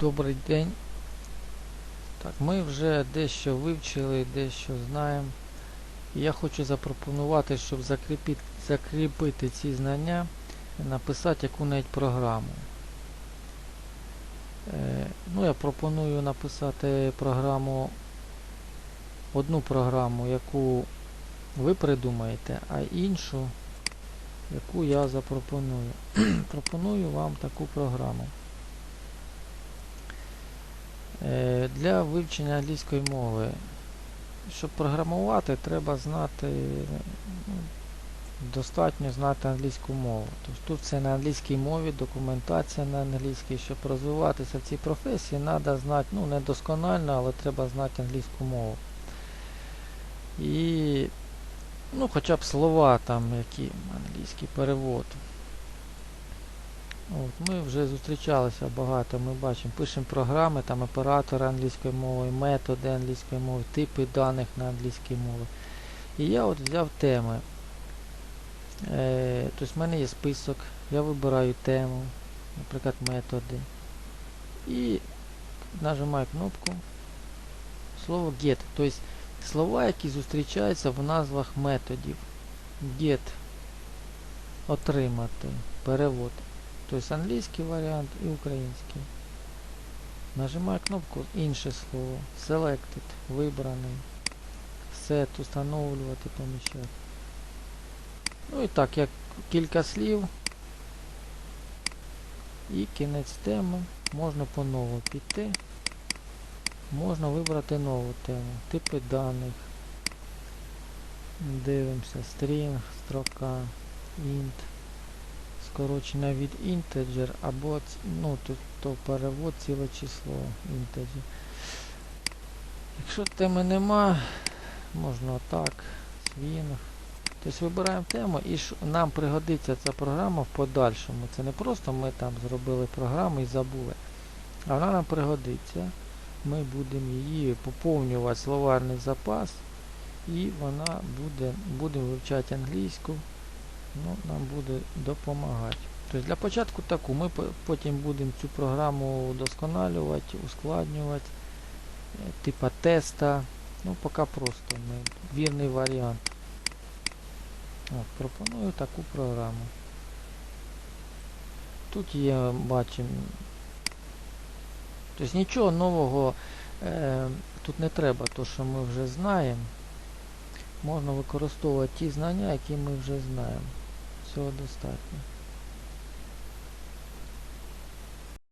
Добрий день. Так, ми вже дещо вивчили, дещо знаємо. Я хочу запропонувати, щоб закріпити, закріпити ці знання, написати яку-небудь програму. Е, ну, я пропоную написати програму, одну програму, яку ви придумаєте, а іншу, яку я запропоную. Пропоную вам таку програму. Е, Для вивчення англійської мови, щоб програмувати, треба знати, ну, достатньо знати англійську мову. Тобто тут все на англійській мові, документація на англійській. Щоб розвиватися в цій професії, треба знати, ну не досконально, але треба знати англійську мову. І ну, хоча б слова там, які англійський перевод. От, Ми вже зустрічалися багато, ми бачимо, пишемо програми, там оператори англійської мови, методи англійської мови, типи даних на англійській мові. І я от взяв теми. Е, тобто в мене є список, я вибираю тему, наприклад, методи. І нажимаю кнопку слово get. Тобто слова, які зустрічаються в назвах методів. Get. Отримати. Перевод. Тобто англійський варіант і український. Нажимаю кнопку інше слово. Selected. Вибраний. Set. Установлювати, поміщати. Ну і так, як кілька слів. І кінець теми. Можна по-нову піти. Можна вибрати нову тему. Типи даних. Дивимося. String, строка, int скорочення від integer або ну, то перевод ціле число integer. Якщо теми нема, можна отак, swing. Тобто вибираємо тему і нам пригодиться ця програма в подальшому. Це не просто ми там зробили програму і забули. А вона нам пригодиться. Ми будемо її поповнювати словарний запас і вона буде, будемо вивчати англійську ну, нам буде допомагати. Тобто для початку таку, ми потім будемо цю програму удосконалювати, ускладнювати, е, типа теста. Ну, поки просто ми, вірний варіант. От, пропоную таку програму. Тут є, бачимо. Тобто нічого нового е, тут не треба, то що ми вже знаємо. Можна використовувати ті знання, які ми вже знаємо. Всього достатньо.